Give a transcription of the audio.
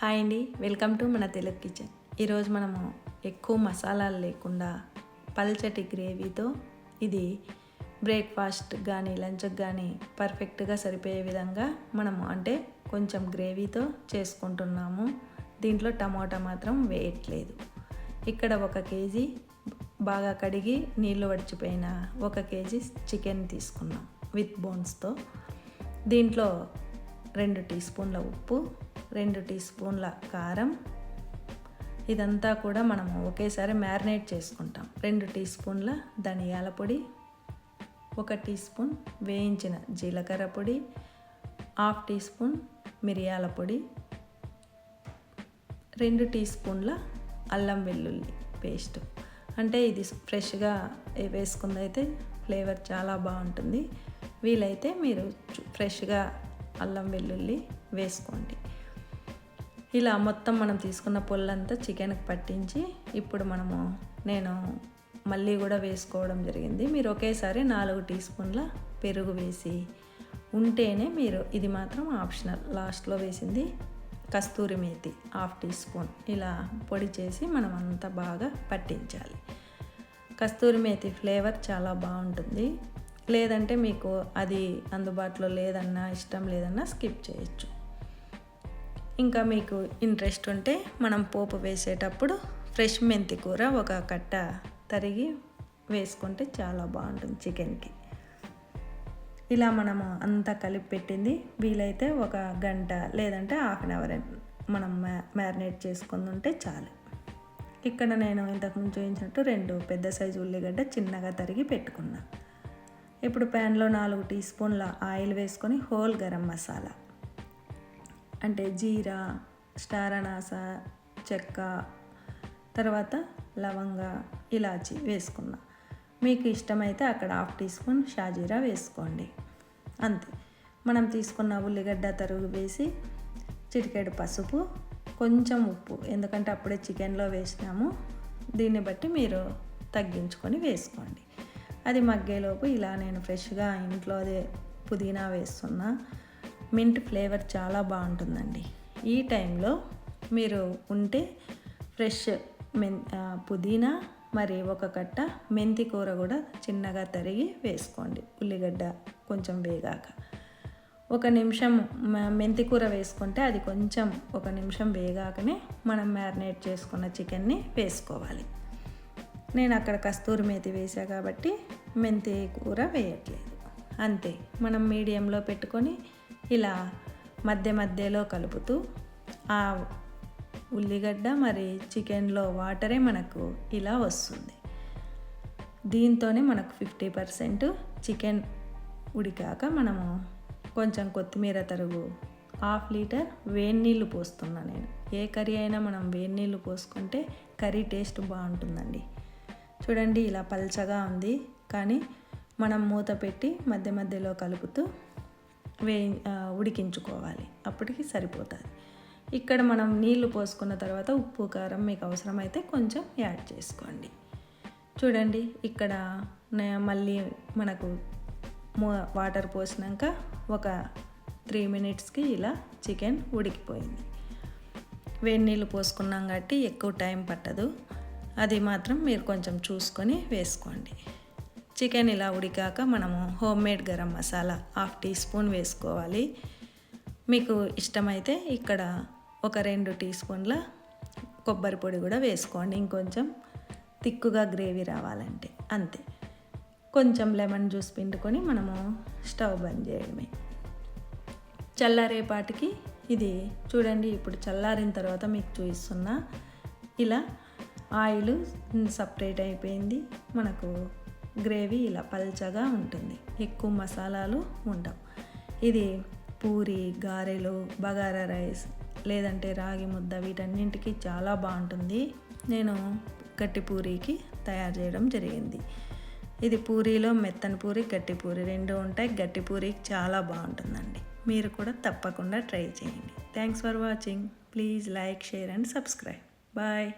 Hi అండి. Welcome to మన Telugu kitchen. ఈరోజు మనము ఎక్కువ మసాలాలు లేకుండా పల్చటి గ్రేవీతో ఇది బ్రేక్ఫాస్ట్ కానీ లంచ్కి కానీ పర్ఫెక్ట్గా సరిపోయే విధంగా మనము అంటే కొంచెం గ్రేవీతో చేసుకుంటున్నాము. దీంట్లో టమాటా మాత్రం వేయట్లేదు. ఇక్కడ ఒక కేజీ బాగా కడిగి నీళ్ళు వడిచిపోయిన ఒక కేజీ చికెన్ తీసుకున్నాం విత్ బోన్స్తో. దీంట్లో రెండు టీ స్పూన్ల ఉప్పు రెండు టీ స్పూన్ల కారం. ఇదంతా కూడా మనం ఒకేసారి మ్యారినేట్ చేసుకుంటాం. రెండు టీ స్పూన్ల ధనియాల పొడి ఒక టీ స్పూన్ వేయించిన జీలకర్ర పొడి హాఫ్ టీ స్పూన్ మిరియాల పొడి రెండు టీ స్పూన్ల అల్లం వెల్లుల్లి పేస్ట్. అంటే ఇది ఫ్రెష్గా వేసుకుందైతే ఫ్లేవర్ చాలా బాగుంటుంది. వీలైతే మీరు ఫ్రెష్గా అల్లం వెల్లుల్లి వేసుకోండి. ఇలా మొత్తం మనం తీసుకున్న పొల్లంతా చికెన్కి పట్టించి ఇప్పుడు మనము నేను మళ్ళీ కూడా వేసుకోవడం జరిగింది. మీరు ఒకేసారి నాలుగు టీ స్పూన్ల పెరుగు వేసి ఉంటేనే మీరు ఇది మాత్రం ఆప్షనల్. లాస్ట్లో వేసింది కస్తూరి మేతి హాఫ్ టీ స్పూన్. ఇలా పొడి చేసి మనం అంతా బాగా పట్టించాలి. కస్తూరి మేతి ఫ్లేవర్ చాలా బాగుంటుంది. లేదంటే మీకు అది అందుబాటులో లేదన్నా ఇష్టం లేదన్నా స్కిప్ చేయొచ్చు. ఇంకా మీకు ఇంట్రెస్ట్ ఉంటే మనం పోపు వేసేటప్పుడు ఫ్రెష్ మెంతి కూర ఒక కట్ట తరిగి వేసుకుంటే చాలా బాగుంటుంది చికెన్కి. ఇలా మనము అంతా కలిపి పెట్టింది. వీలైతే ఒక గంట లేదంటే హాఫ్ అన్ అవర్ మనం మ్యారినేట్ చేసుకుని ఉంటే చాలు. ఇక్కడ నేను ఇంతకుముందు చూపించినట్టు రెండు పెద్ద సైజు ఉల్లిగడ్డ చిన్నగా తరిగి పెట్టుకున్నా. ఇప్పుడు ప్యాన్లో నాలుగు టీ స్పూన్ల ఆయిల్ వేసుకొని హోల్ గరం మసాలా. అంటే జీరా స్టారణాస చెక్క తర్వాత లవంగ ఇలాచి వేసుకున్నా. మీకు ఇష్టమైతే అక్కడ హాఫ్ టీ స్పూన్ షాజీరా వేసుకోండి. అంతే. మనం తీసుకున్న ఉల్లిగడ్డ తరుగు వేసి చిటికెడు పసుపు కొంచెం ఉప్పు ఎందుకంటే అప్పుడే చికెన్లో వేసినాము. దీన్ని బట్టి మీరు తగ్గించుకొని వేసుకోండి. అది మగ్గేలోపు ఇలా నేను ఫ్రెష్గా ఇంట్లో అదే పుదీనా వేస్తున్నా. మింట్ ఫ్లేవర్ చాలా బాగుంటుందండి. ఈ టైంలో మీరు ఉంటే ఫ్రెష్ మెన్ పుదీనా మరి ఒక కట్ట మెంతి కూర కూడా చిన్నగా తరిగి వేసుకోండి. ఉల్లిగడ్డ కొంచెం వేగాక. ఒక నిమిషం మెంతి కూర వేసుకుంటే అది కొంచెం ఒక నిమిషం వేగాకనే మనం మ్యారినేట్ చేసుకున్న చికెన్ని వేసుకోవాలి. నేను అక్కడ కస్తూరి మేతి వేసా కాబట్టి మెంతి కూర వేయట్లేదు. అంతే మనం మీడియంలో పెట్టుకొని ఇలా మధ్య మధ్యలో కలుపుతూ ఆ ఉల్లిగడ్డ మరి చికెన్లో వాటరే మనకు ఇలా వస్తుంది. దీంతోనే మనకు ఫిఫ్టీ పర్సెంట్ చికెన్ ఉడికాక మనము కొంచెం కొత్తిమీర తరుగు హాఫ్ లీటర్ వేడి నీళ్ళు పోస్తున్నా నేను. ఏ కర్రీ అయినా మనం వేడి నీళ్ళు పోసుకుంటే కర్రీ టేస్ట్ బాగుంటుందండి. చూడండి ఇలా పల్చగా ఉంది. కానీ మనం మూత పెట్టి మధ్య మధ్యలో కలుపుతూ వే ఉడికించుకోవాలి. అప్పటికి సరిపోతుంది. ఇక్కడ మనం నీళ్ళు పోసుకున్న తర్వాత ఉప్పు కారం మీకు అవసరమైతే కొంచెం యాడ్ చేసుకోండి. చూడండి ఇక్కడ మళ్ళీ మనకు వాటర్ పోసినాక ఒక త్రీ మినిట్స్కి ఇలా చికెన్ ఉడికిపోయింది. వేడి నీళ్ళు పోసుకున్నాం కాబట్టి ఎక్కువ టైం పట్టదు. అది మాత్రం మీరు కొంచెం చూసుకొని వేసుకోండి. చికెన్ ఇలా ఉడికాక మనము homemade garam masala half teaspoon వేసుకోవాలి. మీకు ఇష్టమైతే ఇక్కడ ఒక రెండు టీ స్పూన్ల కొబ్బరి పొడి కూడా వేసుకోండి. ఇంకొంచెం తిక్కుగా గ్రేవీ రావాలంటే అంతే. కొంచెం లెమన్ జ్యూస్ పిండుకొని మనము స్టవ్ బంద్ చేయడమే. చల్లారేపాటికి ఇది చూడండి ఇప్పుడు చల్లారిన తర్వాత మీకు చూపిస్తున్నా. ఇలా ఆయిల్ సపరేట్ అయిపోయింది. మనకు గ్రేవీ ఇలా పల్చగా ఉంటుంది. ఎక్కువ మసాలాలు ఉండవు. ఇది పూరి గారెలు బగారా రైస్ లేదంటే రాగి ముద్ద వీటన్నింటికి చాలా బాగుంటుంది. నేను గట్టి పూరీకి తయారు చేయడం జరిగింది. ఇది పూరీలో మెత్తని పూరి గట్టి పూరి రెండు ఉంటాయి. గట్టి పూరి చాలా బాగుంటుందండి. మీరు కూడా తప్పకుండా ట్రై చేయండి. Thanks for watching please like share and subscribe bye